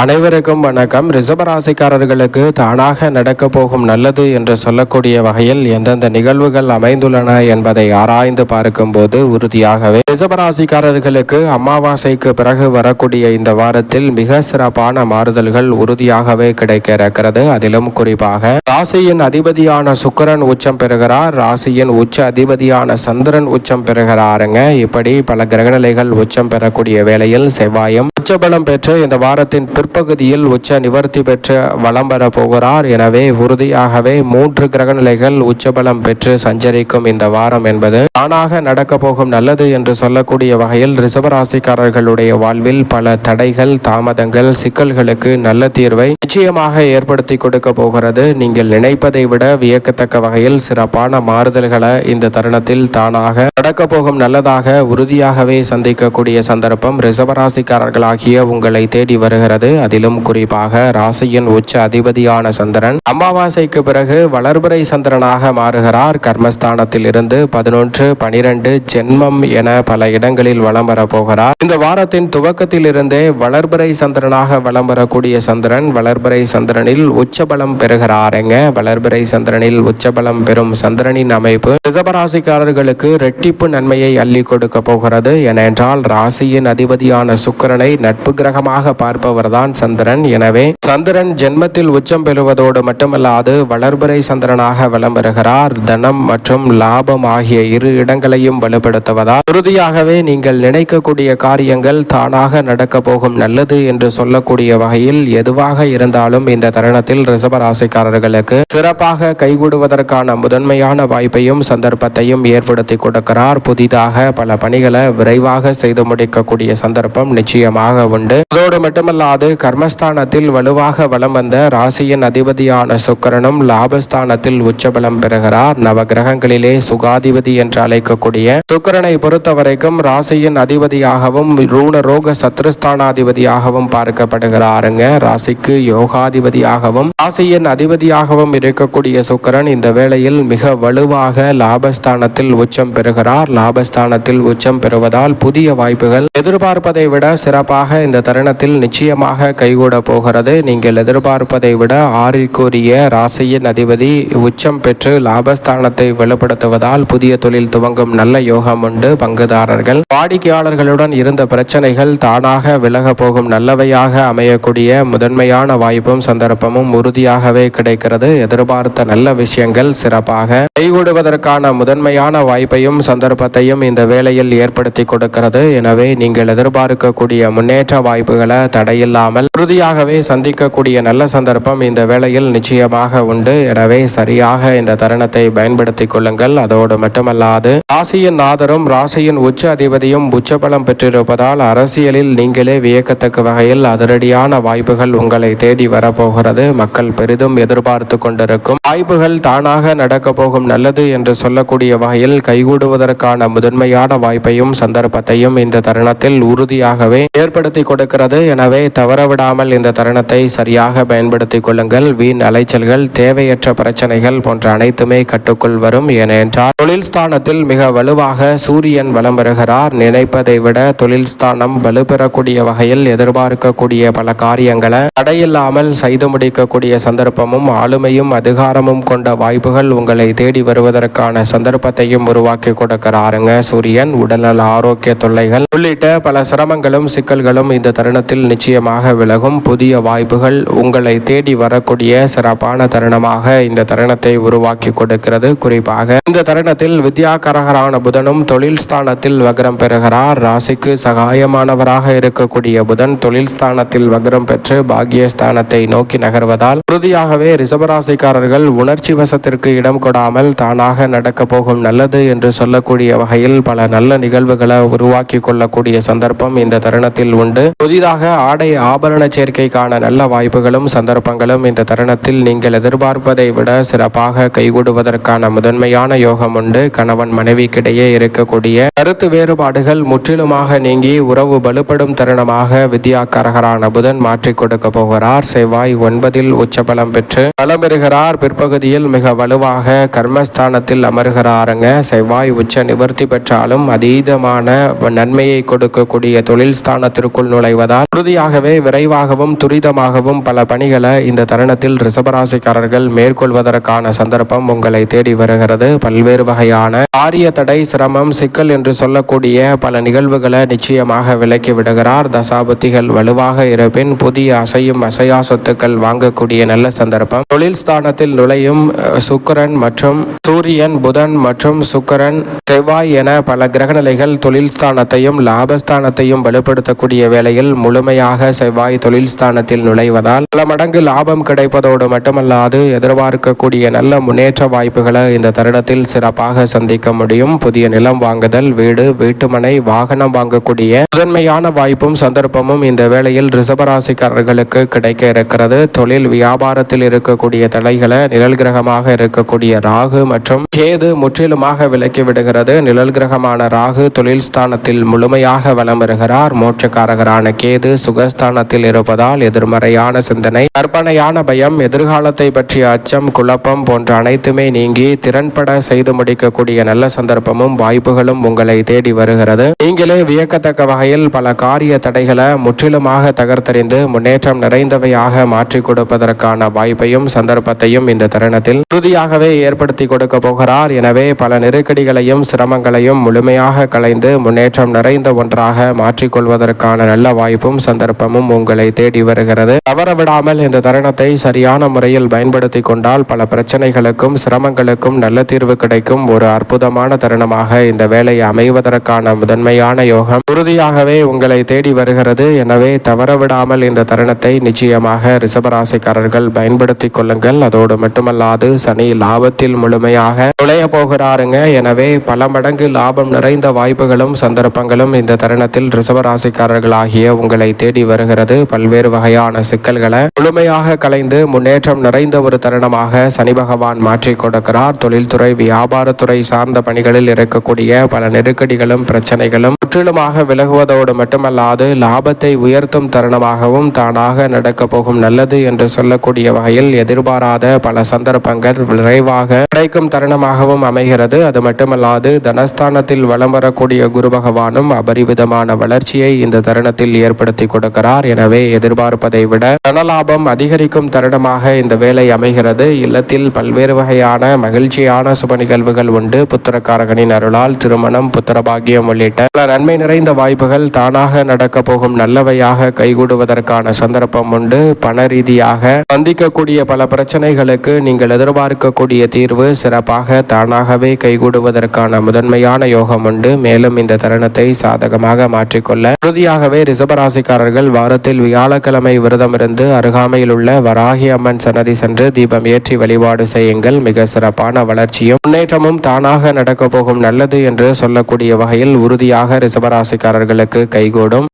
அனைவருக்கும் வணக்கம். ரிசபராசிக்காரர்களுக்கு தானாக நடக்க போகும் நல்லது என்று சொல்லக்கூடிய வகையில் எந்தெந்த நிகழ்வுகள் அமைந்துள்ளன என்பதை ஆராய்ந்து பார்க்கும்போது உறுதியாகவே ரிசபராசிக்காரர்களுக்கு அமாவாசைக்கு பிறகு வரக்கூடிய இந்த வாரத்தில் மிக சிறப்பான மாறுதல்கள் உறுதியாகவே கிடைக்க இருக்கிறது அதிலும் குறிப்பாக ராசியின் அதிபதியான சுக்கிரன் உச்சம் பெறுகிறார். ராசியின் உச்ச அதிபதியான சந்திரன் உச்சம் பெறுகிறாருங்க. இப்படி பல கிரகநிலைகள் உச்சம் பெறக்கூடிய வேளையில் செவ்வாயம் உச்சபலம் பெற்று இந்த வாரத்தின் பிற்பகுதியில் உச்ச நிவர்த்தி பெற்று வலம் பெற போகிறார். எனவே உறுதியாகவே மூன்று கிரகநிலைகள் உச்சபலம் பெற்று சஞ்சரிக்கும் இந்த வாரம் என்பது தானாக நடக்க போகும் நல்லது என்று சொல்லக்கூடிய வகையில் ரிசவராசிக்காரர்களுடைய வாழ்வில் பல தடைகள் தாமதங்கள் சிக்கல்களுக்கு நல்ல தீர்வை நிச்சயமாக ஏற்படுத்தி கொடுக்க போகிறது. நீங்கள் நினைப்பதை விட வியக்கத்தக்க வகையில் சிறப்பான மாறுதல்களை இந்த தருணத்தில் தானாக நடக்க போகும் நல்லதாக உறுதியாகவே சந்திக்கக்கூடிய சந்தர்ப்பம் ரிசவராசிக்காரர்களாகிய உங்களை தேடி வருகிறது. அதிலும் குறிப்பாக ராசியின் உச்ச அதிபதியான சந்திரன் அமாவாசைக்கு பிறகு வளர்பிறை சந்திரனாக மாறுகிறார். கர்மஸ்தானத்தில் இருந்து பதினொன்று பனிரெண்டு ஜென்மம் என பல இடங்களில் வலம் போகிறார். இந்த வாரத்தின் துவக்கத்தில் இருந்தே வளர்பிறை சந்திரனாக வலம் வரக்கூடிய சந்திரன் வளர்பிறை சந்திரனில் உச்சபலம் பெறுகிறாருங்க வளர்பிறை சந்திரனில் உச்சபலம் பெறும் சந்திரனின் அமைப்பு ரிசபராசிக்காரர்களுக்கு ரெட்டிப்பு நன்மையை அள்ளி கொடுக்க போகிறது. ஏனென்றால் ராசியின் அதிபதியான சுக்கிரனை நட்பு கிரகமாக தான் சந்திரன். எனவே சந்திரன் ஜென்மத்தில் உச்சம் பெறுவதோடு மட்டுமல்லாது வளர்பிறை சந்திரனாக வலம் தனம் மற்றும் லாபம் ஆகிய இரு இடங்களையும் வலுப்படுத்துவதால் உறுதியாகவே நீங்கள் நினைக்கக்கூடிய காரியங்கள் தானாக நடக்க போகும் நல்லது என்று சொல்லக்கூடிய வகையில் எதுவாக இருந்தாலும் இந்த தருணத்தில் ரிசபராசிக்காரர்களுக்கு சிறப்பாக கைகூடுவதற்கான முதன்மையான வாய்ப்பையும் சந்தர்ப்பத்தையும் ஏற்படுத்தி கொடுக்கிறார். புதிதாக பல பணிகளை விரைவாக செய்து முடிக்கக்கூடிய சந்தர்ப்பம் நிச்சயமாக உண்டு. அதோடு மட்டுமல்லாது கர்மஸ்தானத்தில் வலுவாக வலம் வந்த ராசியின் அதிபதியான சுக்கரனும் லாபஸ்தானத்தில் உச்சபலம் பெறுகிறார். நவ கிரகங்களிலே சுகாதிபதி என்று அழைக்கக்கூடிய சுக்கரனை பொறுத்தவரைக்கும் ராசியின் அதிபதியாகவும் ரூண ரோக சத்ருஸ்தானாதிபதியாகவும் பார்க்கப்படுகிறாருங்க. ராசிக்கு யோகாதிபதியாகவும் ராசியின் அதிபதியாகவும் இருக்கக்கூடிய சுக்கிரன் இந்த வேளையில் மிக வலுவாக லாபஸ்தானத்தில் உச்சம் பெறுகிறார். லாபஸ்தானத்தில் உச்சம் பெறுவதால் புதிய வாய்ப்புகள் எதிர்பார்ப்பதை விட சிறப்பாக இந்த தருணத்தில் நிச்சயமாக கைகூட போகிறது. நீங்கள் எதிர்பார்ப்பதை விட ஆறிற்குரிய ராசியின் அதிபதி உச்சம் பெற்று லாபஸ்தானத்தை வெளிப்படுத்துவதால் புதிய தொழில் துவங்கும் நல்ல யோகம் உண்டு பங்குதாரர்கள். வாடிக்கையாளர்களுடன் இருந்த பிரச்சனைகள் தானாக விலக போகும். நல்லவையாக அமையக்கூடிய முதன்மையான வாய்ப்பும் சந்தர்ப்பமும் உறுதியாகவே கிடைக்கிறது. எதிர்பார்த்த நல்ல விஷயங்கள் சிறப்பாக கைகூடுவதற்கான முதன்மையான வாய்ப்பையும் சந்தர்ப்பத்தையும் இந்த வேளையில் ஏற்படுத்தி கொடுக்கிறது. எனவே நீங்கள் எதிர்பார்க்கக்கூடிய முன்னேற்ற வாய்ப்புகளை தடையில்லாமல் உறுதியாகவே சந்திக்கக்கூடிய நல்ல சந்தர்ப்பம் இந்த வேளையில் நிச்சயமாக உண்டு. எனவே சரியாக இந்த தருணத்தை பயன்படுத்திக் கொள்ளுங்கள். அதோடு மட்டுமல்லாது ராசியின் நாதரும் ராசியின் உச்ச அதிபதியும் உச்சபலம் பெற்றிருப்பதால் அரசியலில் நீங்களே வியக்கத்தக்க வகையில் அதிரடியான வாய்ப்புகள் உங்களை தேடி வரப்போகிறது. மக்கள் பெரிதும் எதிர்பார்த்து கொண்டிருக்கும் வாய்ப்புகள் தானாக நடக்க போகும் நல்லது என்று சொல்லக்கூடிய வகையில் கைகூடுவதற்கான முதன்மையான வாய்ப்பையும் சந்தர்ப்பத்தையும் இந்த தருணத்தில் உறுதியாகவே ஏற்படுத்தி கொடுக்கிறது. எனவே தவறு தவறவிடாமல் இந்த தருணத்தை சரியாக பயன்படுத்திக் கொள்ளுங்கள். வீண் அலைச்சல்கள் தேவையற்ற பிரச்சனைகள் போன்ற அனைத்துமே கட்டுக்குள் வரும். ஏனென்றால் தொழில் ஸ்தானத்தில் மிக வலுவாக சூரியன் வலம் வருகிறார். நினைப்பதை விட தொழில் ஸ்தானம் வலுப்பெறக்கூடிய வகையில் எதிர்பார்க்கக்கூடிய பல காரியங்களை தடையில்லாமல் செய்து முடிக்கக்கூடிய சந்தர்ப்பமும் ஆளுமையும் அதிகாரமும் கொண்ட வாய்ப்புகள் உங்களை தேடி வருவதற்கான சந்தர்ப்பத்தையும் உருவாக்கி கொடுக்கிறாருங்க சூரியன். உடல்நல ஆரோக்கிய தொல்லைகள் உள்ளிட்ட பல சிரமங்களும் சிக்கல்களும் இந்த தருணத்தில் நிச்சயமாக விலகும் புதிய வாய்ப்புகள் உங்களை தேடி வரக்கூடிய சிறப்பான தருணமாக இந்த தருணத்தை உருவாக்கி கொடுக்கிறது. குறிப்பாக இந்த தருணத்தில் வித்யாகரகரான புதனும் தொழில் ஸ்தானத்தில் வக்ரம் பெறுகிறார். ராசிக்கு சகாயமானவராக இருக்கக்கூடிய புதன் தொழில் ஸ்தானத்தில் வக்ரம் பெற்று பாக்யஸ்தானத்தை நோக்கி நகர்வதால் உறுதியாகவே ரிசபராசிக்காரர்கள் உணர்ச்சி வசத்திற்கு இடம் கொடாமல் தானாக நடக்க போகும் நல்லது என்று சொல்லக்கூடிய வகையில் பல நல்ல நிகழ்வுகளை உருவாக்கி கொள்ளக்கூடிய சந்தர்ப்பம் இந்த தருணத்தில் உண்டு. புதிதாக ஆடை ஆபரண சேர்க்கைக்கான நல்ல வாய்ப்புகளும் சந்தர்ப்பங்களும் இந்த தருணத்தில் நீங்கள் எதிர்பார்ப்பதை விட சிறப்பாக கைகூடுவதற்கான முதன்மையான யோகம் உண்டு. கணவன் மனைவிக்கிடையே இருக்கக்கூடிய கருத்து வேறுபாடுகள் முற்றிலுமாக நீங்கி உறவு வலுப்படும் தருணமாக வித்யாக்காரகரான புதன் மாற்றிக் கொடுக்க போகிறார். செவ்வாய் ஒன்பதில் உச்சபலம் பெற்று பலம் பெறுகிறார் பிற்பகுதியில் மிக வலுவாக கர்மஸ்தானத்தில் அமர்கிறாருங்க. செவ்வாய் உச்ச நிவர்த்தி பெற்றாலும் அதீதமான நன்மையை கொடுக்கக்கூடிய தொழில் ஸ்தானத்திற்குள் நுழைவதால் உறுதியாகவே விரைவாகவும் துரிதமாகவும் பல பணிகளை இந்த தருணத்தில் ரிசபராசிக்காரர்கள் மேற்கொள்வதற்கான சந்தர்ப்பம் உங்களை தேடி வருகிறது. பல்வேறு வகையான காரிய தடை சிரமம் சிக்கல் என்று சொல்லக்கூடிய பல நிகழ்வுகளை நிச்சயமாக விலக்கி விடுகிறார். தசாபுத்திகள் வலுவாக இருப்பின் புதிய அசையும் அசையா சொத்துக்கள் வாங்கக்கூடிய நல்ல சந்தர்ப்பம். தொழில் ஸ்தானத்தில் நுழையும் சுக்கரன் மற்றும் சூரியன் புதன் மற்றும் சுக்கரன் செவ்வாய் என பல கிரகநிலைகள் தொழில் ஸ்தானத்தையும் லாபஸ்தானத்தையும் வலுப்படுத்தக்கூடிய வேளையில் முழுமையாக செவ்வாய் தொழில் ஸ்தானத்தில் நுழைவதால் பல மடங்கு லாபம் கிடைப்பதோடு மட்டுமல்லாது எதிர்பார்க்கக்கூடிய நல்ல முன்னேற்ற வாய்ப்புகளை இந்த தருணத்தில் சிறப்பாக சந்திக்க முடியும். புதிய நிலம் வாங்குதல் வீடு வீட்டுமனை வாகனம் வாங்கக்கூடிய முதன்மையான வாய்ப்பும் சந்தர்ப்பமும் இந்த வேளையில் ரிசபராசிக்காரர்களுக்கு கிடைக்க இருக்கிறது. தொழில் வியாபாரத்தில் இருக்கக்கூடிய தடைகளை நிழல் கிரகமாக இருக்கக்கூடிய ராகு மற்றும் கேது முற்றிலுமாக விலக்கி விடுகிறது. நிழல் கிரகமான ராகு தொழில் ஸ்தானத்தில் முழுமையாக வலம் வருகிறார். மோட்சக்காரகரான கேது சுகஸ்தான சுகஸ்தானத்தில் இருப்பதால் எதிர்மறையான சிந்தனை கற்பனையான பயம் எதிர்காலத்தை பற்றிய அச்சம் குழப்பம் போன்ற அனைத்துமே நீங்கி திறன்பட செய்து முடிக்கக்கூடிய நல்ல சந்தர்ப்பமும் வாய்ப்புகளும் உங்களை தேடி வருகிறது. நீங்களே வியக்கத்தக்க வகையில் பல காரிய தடைகளை முற்றிலுமாக தகர்த்தறிந்து முன்னேற்றம் நிறைந்தவையாக மாற்றிக் கொடுப்பதற்கான வாய்ப்பையும் சந்தர்ப்பத்தையும் இந்த தருணத்தில் உறுதியாகவே ஏற்படுத்தி கொடுக்க போகிறார். எனவே பல நெருக்கடிகளையும் சிரமங்களையும் முழுமையாக களைந்து முன்னேற்றம் நிறைந்த ஒன்றாக மாற்றிக்கொள்வதற்கான நல்ல வாய்ப்பும் சந்தர்ப்பமும் உங்களை தேடி வருகிறது. தவற விடாமல் இந்த தருணத்தை சரியான முறையில் பயன்படுத்தி கொண்டால் பல பிரச்சனைகளுக்கும் சிரமங்களுக்கும் நல்ல தீர்வு கிடைக்கும். ஒரு அற்புதமான தருணமாக இந்த வேலை அமைவதற்கான முதன்மையான யோகம். உறுதியாகவே உங்களை தேடி வருகிறது. எனவே தவறவிடாமல் இந்த தருணத்தை நிச்சயமாக ரிசபராசிக்காரர்கள் பயன்படுத்திக் கொள்ளுங்கள். அதோடு மட்டுமல்லாது சனி லாபத்தில் முழுமையாக நுழைய போகிறாருங்க. எனவே பல மடங்கு லாபம் நிறைந்த வாய்ப்புகளும் சந்தர்ப்பங்களும் இந்த தருணத்தில் ரிசபராசிக்காரர்களாகிய உங்களை தேடி வருகிறது. பல்வேறு வகையான சிக்கல்களை முழுமையாக கலைந்து முன்னேற்றம் நிறைந்த ஒரு தருணமாக சனி பகவான் மாற்றிக் கொடுக்கிறார். தொழில்துறை வியாபாரத்துறை சார்ந்த பணிகளில் இருக்கக்கூடிய பல நெருக்கடிகளும் பிரச்சனைகளும் முற்றிலுமாக விலகுவதோடு மட்டுமல்லாது லாபத்தை உயர்த்தும் தருணமாகவும் தானாக நடக்கப் போகும் நல்லது என்று சொல்லக்கூடிய வகையில் எதிர்பாராத பல சந்தர்ப்பங்கள் விரைவாக கிடைக்கும் தருணமாகவும் அமைகிறது. அது மட்டுமல்லாது தனஸ்தானத்தில் வலம் வரக்கூடிய குரு பகவானும் அபரிவிதமான வளர்ச்சியை இந்த தருணத்தில் ஏற்படுத்தி கொடுக்கிறார். எனவே எதிர்பார்ப்பதை விட தனலாபம் அதிகரிக்கும் தருணமாக இந்த வேலை அமைகிறது. இல்லத்தில் பல்வேறு வகையான மகிழ்ச்சியான சுப நிகழ்வுகள் உண்டு. புத்திரக்காரகனின் அருளால் திருமணம் புத்திரபாகியம் உள்ளிட்ட பல நன்மை நிறைந்த வாய்ப்புகள் தானாக நடக்க போகும் நல்லவையாக கைகூடுவதற்கான சந்தர்ப்பம் உண்டு. பண ரீதியாக சந்திக்கக்கூடிய பல பிரச்சனைகளுக்கு நீங்கள் எதிர்பார்க்கக்கூடிய தீர்வு சிறப்பாக தானாகவே கைகூடுவதற்கான முதன்மையான யோகம் உண்டு. மேலும் இந்த தருணத்தை சாதகமாக மாற்றிக்கொள்ள உறுதியாகவே ரிஷபராசிக்காரர்கள் வாரத்தில் வியாழக்கிழமை விரதமிருந்து அருகாமையில் உள்ள வராகி அம்மன் சன்னதி சென்று தீபம் ஏற்றி வழிபாடு செய்யுங்கள். மிக சிறப்பான வளர்ச்சியும் முன்னேற்றமும் தானாக நடக்கப் போகும் நல்லது என்று சொல்லக்கூடிய வகையில் உறுதியாக ரிசபராசிக்காரர்களுக்கு கைகூடும்.